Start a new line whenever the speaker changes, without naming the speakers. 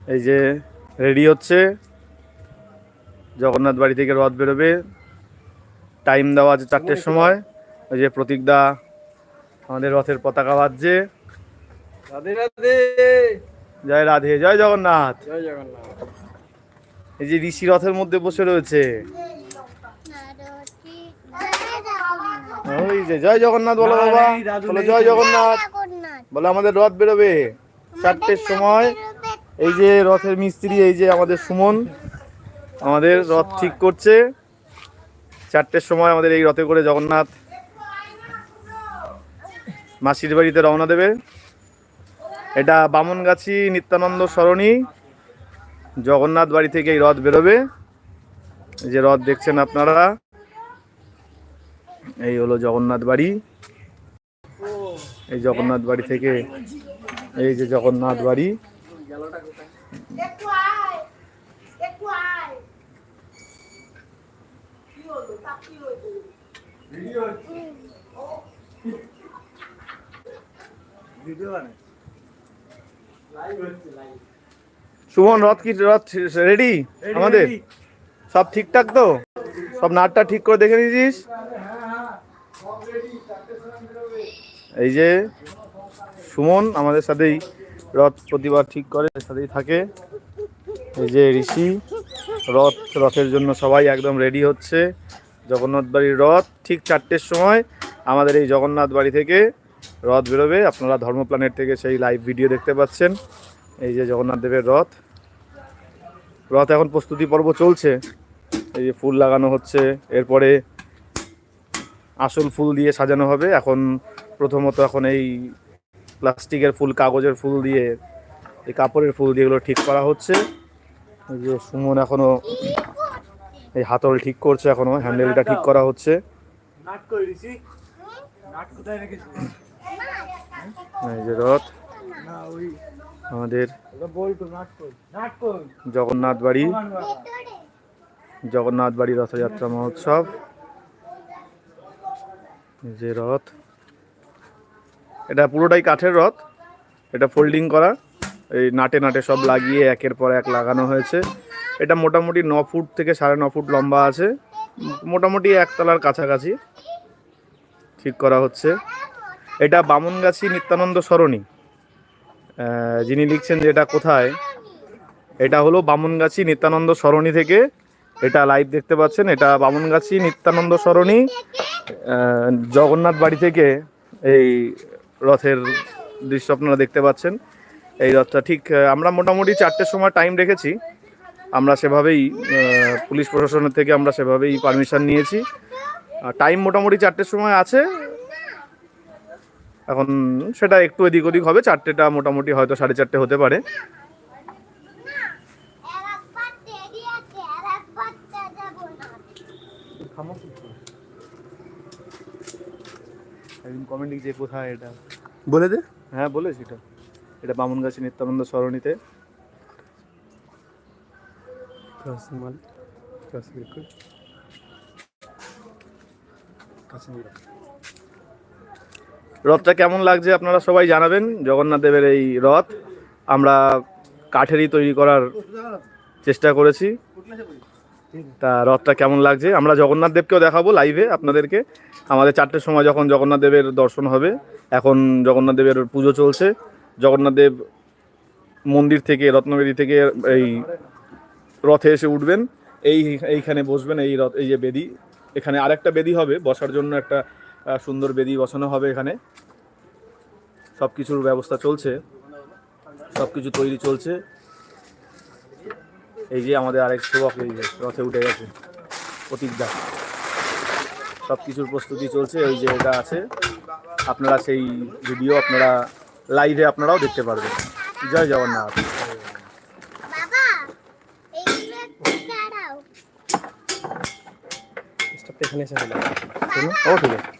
এই যে রেডি হচ্ছে। জগন্নাথ বাড়ি থেকে রথ বেরোবে। টাইম দেওয়া আছে চারটের সময়। ওই যে প্রতীকদা আমাদের রথের পতাকা বাজছে।
রাধে রাধে।
জয় রাধে জয় জগন্নাথ।
জয় জগন্নাথ।
এই যে ঋষি রথের মধ্যে বসে রয়েছে। ওই যে জয় জগন্নাথ বলো বাবা। বলো জয় জগন্নাথ। বলে আমাদের রথ বেরোবে। চারটের সময়। এই যে রথের মিস্ত্রি, এই যে আমাদের সুমন, আমাদের রথ ঠিক করছে। চারটের সময় আমাদের এই রথে করে জগন্নাথ মাসির বাড়িতে রওনা দেবে। এটা বামনগাছি নিত্যানন্দ সরণি। জগন্নাথ বাড়ি থেকে এই রথ বেরোবে। এই যে রথ দেখছেন আপনারা। এই হলো জগন্নাথ বাড়ি। এই জগন্নাথ বাড়ি থেকে এই যে জগন্নাথ বাড়ি।
একটু আয় একটু আয়। কি হলো? তা কি হলো
সুমন রথ কি রথ রেডি আমাদের? সব ঠিকঠাক তো? সব নাটটা ঠিক করে দেখে নিয়েছিস? এই যে সুমন আমাদের সাথেই। রথ প্রতিবার ঠিক করে সাথেই থাকে। এই যে ঋষি, রথ, রথের জন্য সবাই একদম রেডি হচ্ছে। জগন্নাথ বাড়ির রথ ঠিক চারটের সময় আমাদের এই জগন্নাথ বাড়ি থেকে রথ বেরোবে। আপনারা ধর্মপ্লানেট থেকে সেই লাইভ ভিডিও দেখতে পাচ্ছেন। এই যে জগন্নাথ দেবের রথ। রথ এখন প্রস্তুতি পর্ব চলছে। এই যে ফুল লাগানো হচ্ছে। এরপরে আসল ফুল দিয়ে সাজানো হবে। এখন প্রথমত এখন এই প্লাস্টিকের ফুল কাগজের ফুল দিয়ে এই কাপড়ের ফুল দিয়ে এগুলো ঠিক করা হচ্ছে। যে সুমন এখনও এই হাতল ঠিক করছে এখনও হ্যান্ডেলটা ঠিক করা হচ্ছে। এই যে রথ আমাদের জগন্নাথ বাড়ি। জগন্নাথ বাড়ি রথযাত্রা মহোৎসব। যে রথ। এটা পুরোটাই কাঠের রথ। এটা ফোল্ডিং করা। এই নাটে নাটে সব লাগিয়ে একের পর এক লাগানো হয়েছে। এটা মোটামুটি ন ফুট থেকে সাড়ে ন ফুট লম্বা আছে। মোটামুটি একতলার কাছাকাছি। ঠিক করা হচ্ছে। এটা বামনগাছি নিত্যানন্দ সরণি। যিনি লিখছেন যে এটা কোথায়? এটা হলো বামনগাছি নিত্যানন্দ সরণি থেকে। এটা লাইভ দেখতে পাচ্ছেন। এটা বামনগাছি নিত্যানন্দ সরণি। জগন্নাথ বাড়ি থেকে এই রথের দৃশ্য আপনারা দেখতে পাচ্ছেন। এই রথটা ঠিক আমরা মোটামুটি চারটের সময় টাইম রেখেছি। আমরা সেভাবেই পুলিশ প্রশাসনের থেকে আমরা সেভাবেই পারমিশন নিয়েছি। টাইম মোটামুটি চারটের সময় আছে। এখন সেটা একটু এদিক ওদিক হবে, চারটেটা মোটামুটি হয়তো সাড়ে চারটে হতে পারে। একদিন কমেন্ট লিখছে কোথায় এটা।
বলে দে।
হ্যাঁ বলেছি এটা। এটা বামনগাছি নিত্যানন্দ সরণিতে। রথটা কেমন লাগছে আপনারা সবাই জানাবেন। জগন্নাথ দেবের এই রথ। আমরা কাঠেরই তৈরি করার চেষ্টা করেছি। তা রথটা কেমন লাগছে? আমরা জগন্নাথ দেবকেও দেখাবো লাইভে আপনাদেরকে। আমাদের চারটের সময় যখন জগন্নাথ দেবের দর্শন হবে, এখন জগন্নাথ দেবের পুজো চলছে। জগন্নাথ দেব মন্দির থেকে, রত্নবেদী থেকে এই রথে এসে উঠবেন। এই এইখানে বসবেন, এই রথ, এই যে বেদি। এখানে আরেকটা বেদি হবে, বসার জন্য একটা সুন্দর বেদি বসানো হবে এখানে। সব কিছুর ব্যবস্থা চলছে। সব কিছু তৈরি চলছে। এই যে আমাদের আরেক সেবক এই যে রথে উঠে গেছে প্রতীকদা সব কিছুর প্রস্তুতি চলছে ওই যে এটা আছে। আপনারা সেই ভিডিও আপনারা লাইভে আপনারাও দেখতে পারবেন। জয় জগন্নাথ। ও ঠিক আছে।